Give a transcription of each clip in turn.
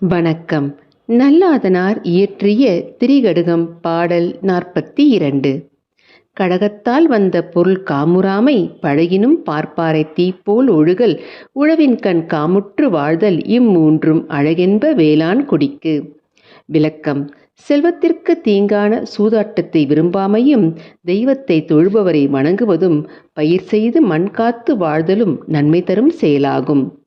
வணக்கம். நல்லாதனார் இயற்றிய திரிகடுகம் பாடல் நாற்பத்தி இரண்டு கடகத்தால் வந்த பொருள் காமுறாமை பழகினும் பார்ப்பாரை தீப்போல் ஒழுகல் உழவின்கண் காமுற்று வாழ்தல் இம்மூன்றும் அழகென்ப வேளாண் குடிக்கு. விளக்கம். செல்வத்திற்கு தீங்கான சூதாட்டத்தை விரும்பாமையும் தெய்வத்தை தொழுபவரை வணங்குவதும் பயிர் செய்து மண் காத்து வாழ்தலும் நன்மை தரும் செயலாகும்.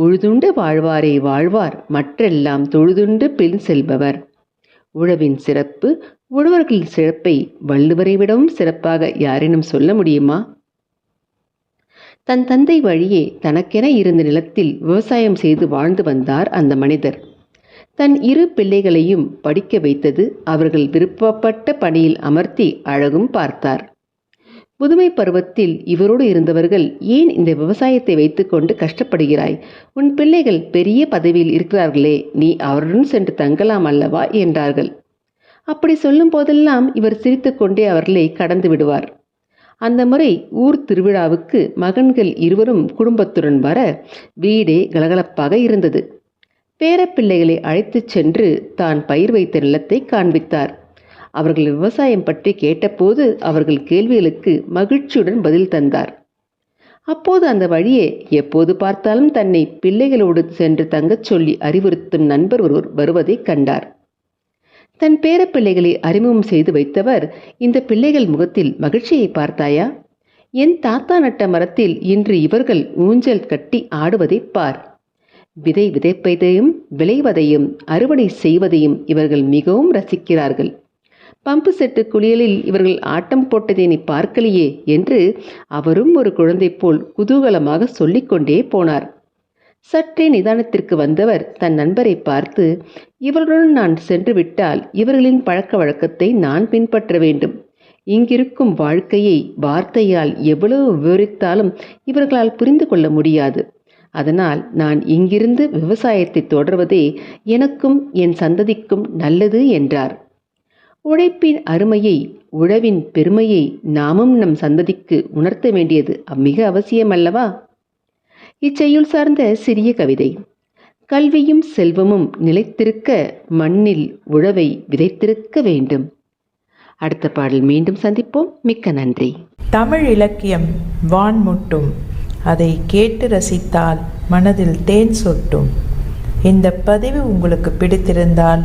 உழுதுண்டு வாழ்வாரே வாழ்வார் மற்றெல்லாம் தொழுதுண்டு பின் செல்பவர். உழவின் சிறப்பு உழவர்களின் சிறப்பை வள்ளுவரை விடவும் சிறப்பாக யாரேனும் சொல்ல முடியுமா? தன் தந்தை வழியே தனக்கென இருந்த நிலத்தில் விவசாயம் செய்து வாழ்ந்து வந்தார் அந்த மனிதர். தன் இரு பிள்ளைகளையும் படிக்க வைத்தது அவர்கள் விருப்பப்பட்ட பணியில் அமர்த்தி அழகும் பார்த்தார். புதுமை பருவத்தில் இவரோடு இருந்தவர்கள் ஏன் இந்த விவசாயத்தை வைத்துக்கொண்டு கஷ்டப்படுகிறாய்? உன் பிள்ளைகள் பெரிய பதவியில் இருக்கிறார்களே நீ அவருடன் சென்று தங்கலாம் அல்லவா? என்றார்கள். அப்படி சொல்லும் போதெல்லாம் இவர் சிரித்துக்கொண்டே அவர்களை கடந்து விடுவார். அந்த முறை ஊர் திருவிழாவுக்கு மகன்கள் இருவரும் குடும்பத்துடன் வர வீடே கலகலப்பாக இருந்தது. பேரப்பிள்ளைகளை அழைத்துச் சென்று தான் பயிர் வைத்த நிலத்தை காண்பித்தார். அவர்கள் விவசாயம் பற்றி கேட்டபோது அவர்கள் கேள்விகளுக்கு மகிழ்ச்சியுடன் பதில் தந்தார். அப்போது அந்த வழியே எப்போது பார்த்தாலும் தன்னை பிள்ளைகளோடு சென்று தங்கச் சொல்லி அறிவுறுத்தும் நண்பர் ஒருவர் வருவதைக் கண்டார். தன் பேரப்பிள்ளைகளை அறிமுகம் செய்து வைத்தவர் இந்த பிள்ளைகள் முகத்தில் மகிழ்ச்சியை பார்த்தாயா? என் தாத்தா நட்ட மரத்தில் இன்று இவர்கள் ஊஞ்சல் கட்டி ஆடுவதைப் பார். விதை விதைப்பதையும் விளைவதையும் அறுவடை செய்வதையும் இவர்கள் மிகவும் ரசிக்கிறார்கள். பம்பு செட்டு குளியலில் இவர்கள் ஆட்டம் போட்டதை நீ பார்க்கலையே என்று அவரும் ஒரு குழந்தை போல் குதூகலமாக சொல்லிக்கொண்டே போனார். சற்றே நிதானத்திற்கு வந்தவர் தன் நண்பரை பார்த்து இவர்களுடன் நான் சென்று விட்டால் இவர்களின் பழக்க வழக்கத்தை நான் பின்பற்ற வேண்டும். இங்கிருக்கும் வாழ்க்கையை வார்த்தையால் எவ்வளவு விவரித்தாலும் இவர்களால் புரிந்து கொள்ள முடியாது. அதனால் நான் இங்கிருந்து விவசாயத்தை தொடர்வதே எனக்கும் என் சந்ததிக்கும் நல்லது என்றார். உழைப்பின் அருமையை உழவின் பெருமையை நாமும் நம் சந்ததிக்கு உணர்த்த வேண்டியது மிக அவசியம் அல்லவா இச்செய்யுள் சார்ந்த சிறிய கவிதை. கல்வியும் செல்வமும் நிலைத்திருக்க மண்ணில் உழவை விதைத்திருக்க வேண்டும். அடுத்த பாடல் மீண்டும் சந்திப்போம். மிக்க நன்றி. தமிழ் இலக்கியம் வான் முட்டும் அதை கேட்டு ரசித்தால் மனதில் தேன் சொட்டும். இந்த பதிவு உங்களுக்கு பிடித்திருந்தால்